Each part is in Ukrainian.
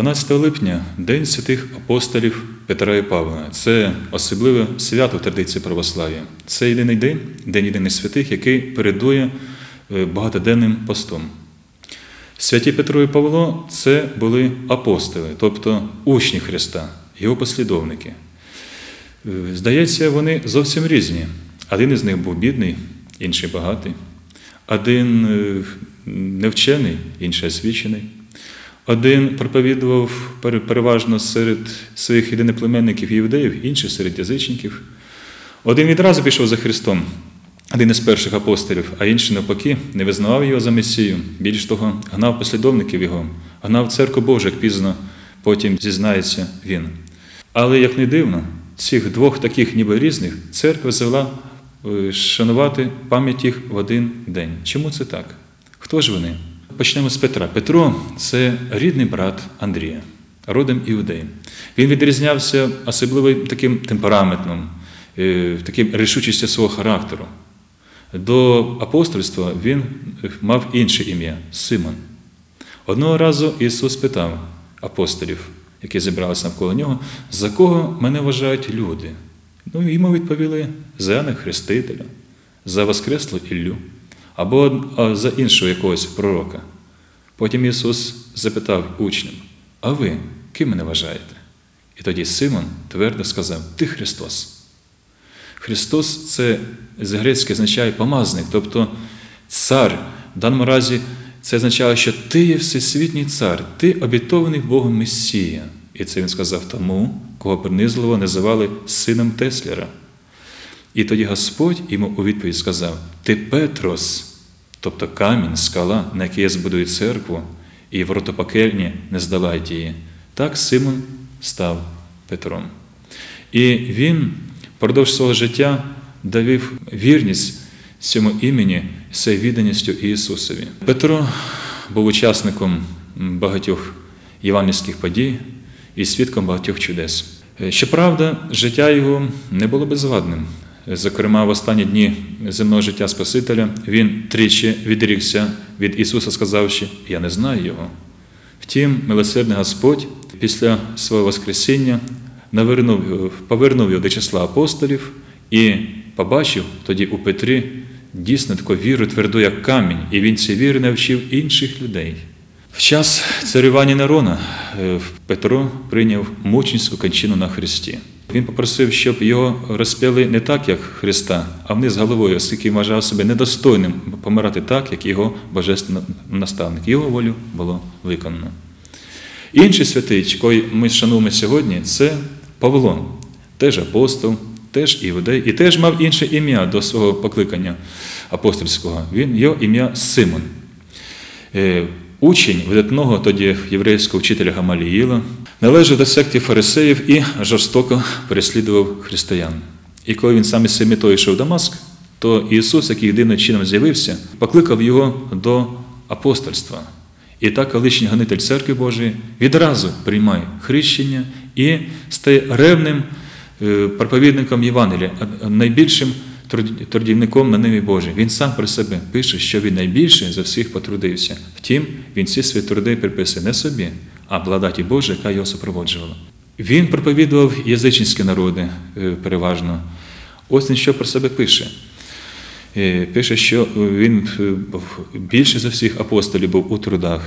12 липня День святих апостолів Петра і Павла. Це особливе свято в традиції православ'я. Це єдиний день, день єдиних святих, який передує е, багатоденним постом. Святі Петро і Павло це були апостоли, тобто учні Христа, його послідовники. Е, Здається, вони зовсім різні. Один із них був бідний, інший багатий, один е, невчений, інший освічений. Один проповідував переважно серед своїх єдиноплеменників іудеїв, інший серед язичників. Один відразу пішов за Христом, один із перших апостолів, а інший навпаки не визнавав його за Месію. Більш того, гнав послідовників його, гнав церкву Божу, як пізно потім зізнається він. Але як не дивно, цих двох таких ніби різних церква звела е, шанувати пам'ять їх в один день. Чому це так? Хто ж вони? Почнемо з Петра. Петро це рідний брат Андрія, родом іудей. Він відрізнявся особливо таким темпераментом, е, таким рішучістю свого характеру. До апостольства він мав інше ім'я Симон. Одного разу Ісус питав апостолів, які зібралися навколо нього, за кого мене вважають люди? Ну, йому відповіли за Яна Хрестителя, за Воскреслу Іллю, або за іншого якогось пророка. Потім Ісус запитав учням, а ви ким мене вважаєте? І тоді Симон твердо сказав: Ти Христос. Христос це з грецьки означає помазник, тобто цар. В даному разі це означає, що ти є всесвітній цар, ти обітований Богом Месія. І це він сказав тому, кого принизливо називали сином Теслера. І тоді Господь йому у відповідь сказав: Ти Петрос, тобто камінь, скала, на якій я збудую церкву, і ворота пекельні не здолають її. Так Симон став Петром. І він впродовж свого життя довів вірність цьому імені своєю відданістю Ісусові. Петро був учасником багатьох євангельських подій і свідком багатьох чудес. Щоправда, життя його не було безвадним. Зокрема, в останні дні земного життя Спасителя він тричі відрікся від Ісуса, сказавши, Я не знаю Його. Втім, милосердний Господь після свого Воскресіння навернув, повернув його до числа апостолів і побачив тоді у Петрі дійсно таку віру тверду, як камінь, і він цієї віри навчив інших людей. В час царювання Нерона е, Петро прийняв мучницьку кончину на Христі. Він попросив, щоб його розп'яли не так, як Христа, а вниз головою, оскільки вважав себе недостойним помирати так, як його божественний наставник. Його волю було виконано. Інший святий, якого ми шануємо сьогодні, це Павло, теж апостол, теж іудей, і теж мав інше ім'я до свого покликання апостольського. Він його ім'я Симон. Е, Учень видатного тоді єврейського вчителя Гамаліїла належав до секти фарисеїв і жорстоко переслідував християн. І коли він саме з метою йшов в Дамаск, то Ісус, який дивним чином з'явився, покликав його до апостольства. І так колишній гонитель церкви Божої відразу приймає хрещення і стає ревним е, проповідником Євангелія, а найбільшим трудівником на ниві Божій. Він сам про себе пише, що він найбільше за всіх потрудився. Втім, він ці свої труди приписує не собі, а благодаті Божій, яка його супроводжувала. Він проповідував язичницькі народи е, переважно. Ось він що про себе пише. Е, Пише, що він е, більше за всіх апостолів був у трудах,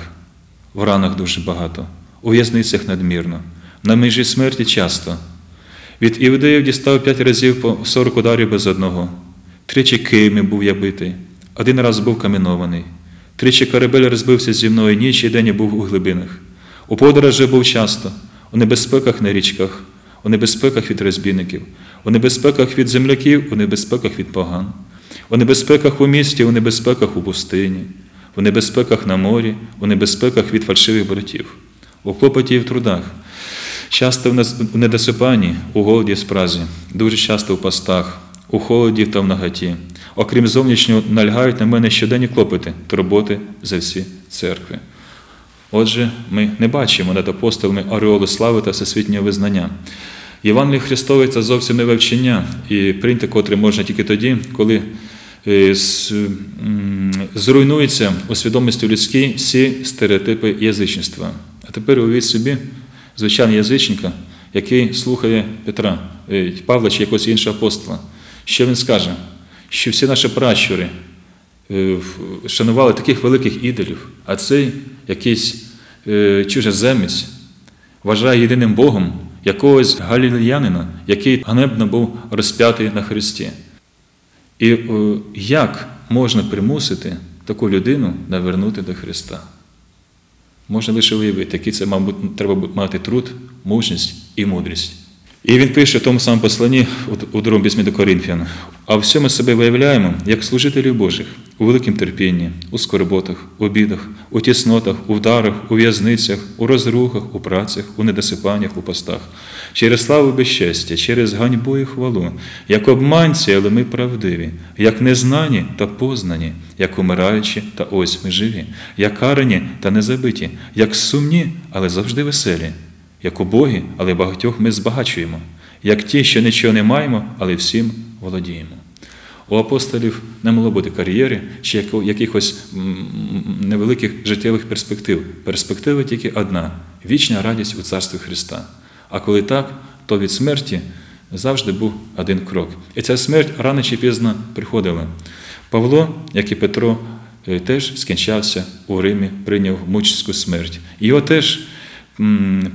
в ранах дуже багато, у в'язницях надмірно, на межі смерті часто. Від іудеїв дістав п'ять разів по 40 ударів без одного. Тричі киями був я битий, один раз був каменований. Тричі корабель розбився зі мною ніч і день я був у глибинах. У подорожі був часто, у небезпеках на річках, у небезпеках від розбійників, у небезпеках від земляків, у небезпеках від поган, у небезпеках у місті, у небезпеках у пустині, у небезпеках на морі, у небезпеках від фальшивих братів, у клопоті і в трудах, часто в недосипанні, у голоді спразі, дуже часто в постах, у холоді та в наготі. Окрім зовнішнього, налягають на мене щоденні клопоти, турботи за всі церкви. Отже, ми не бачимо над апостолами ореолу слави та всесвітнього визнання. Євангеліє Христове це зовсім нове вчення, і прийняти котре можна тільки тоді, коли е, зруйнуються у свідомості людській всі стереотипи язичництва. тепер уявіть собі звичайного язичника, який слухає Петра, е, Павла чи якогось іншого апостола. Що він скаже? Що всі наші пращури е, шанували таких великих ідолів, а цей якийсь е, чужеземець вважає єдиним Богом якогось галілеянина, який ганебно був розп'ятий на Христі. І як можна примусити таку людину навернути до Христа? Можна лише уявити, який це, мабуть, треба мати труд, мужність і мудрість. І він пише в тому самому посланні у- другому письмі до Коринфян: а в всьому себе виявляємо як служителів Божих у великім терпінні, у скорботах, у бідах, у тіснотах, у вдарах, у в'язницях, у розрухах, у працях, у недосипаннях, у постах, через славу безчестя, через ганьбу і хвалу, як обманці, але ми правдиві, як незнані та познані, як умираючі, та ось ми живі, як карані та незабиті, як сумні, але завжди веселі, як убогі, але багатьох ми збагачуємо, як ті, що нічого не маємо, але всім володіємо. У апостолів не могло бути кар'єри чи якихось невеликих життєвих перспектив. Перспектива тільки одна вічна радість у Царстві Христа. А коли так, то від смерті завжди був один крок. І ця смерть рано чи пізно приходила. Павло, як і Петро, е, теж скінчався у Римі, прийняв мучську смерть. Його теж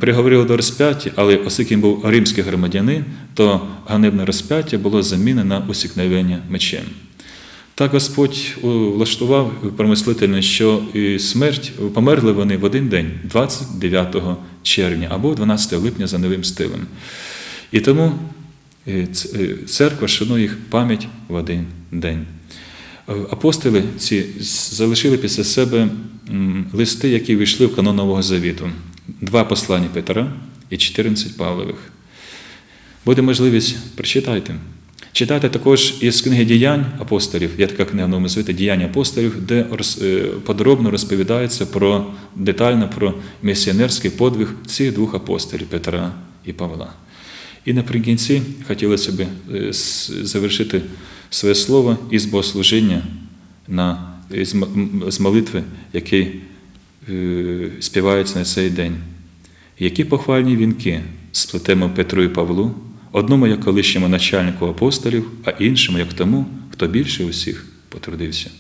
приговорили до розп'яття, але оскільки він був римський громадянин, то ганебне розп'яття було замінено усікновення мечем. Так Господь влаштував промислительно, що смерть померли вони в один день, 29 червня або 12 липня за новим стилем. І тому е, е, церква шанує їх пам'ять в один день. Е, Апостоли ці залишили після себе листи, які війшли в канон Нового Завіту. Два послання Петра і 14 Павлових. Буде можливість, прочитайте. Читайте також із книги діянь апостолів, є така книга новому звіті діяння апостолів, де е, подробно розповідається про детально про місіонерський подвиг цих двох апостолів Петра і Павла. І наприкінці хотілося б е, завершити своє слово із богослужіння на, з молитви, який е, співається на цей день. Які похвальні вінки сплетемо Петру і Павлу, одному як колишньому начальнику апостолів, а іншому як тому, хто більше усіх потрудився.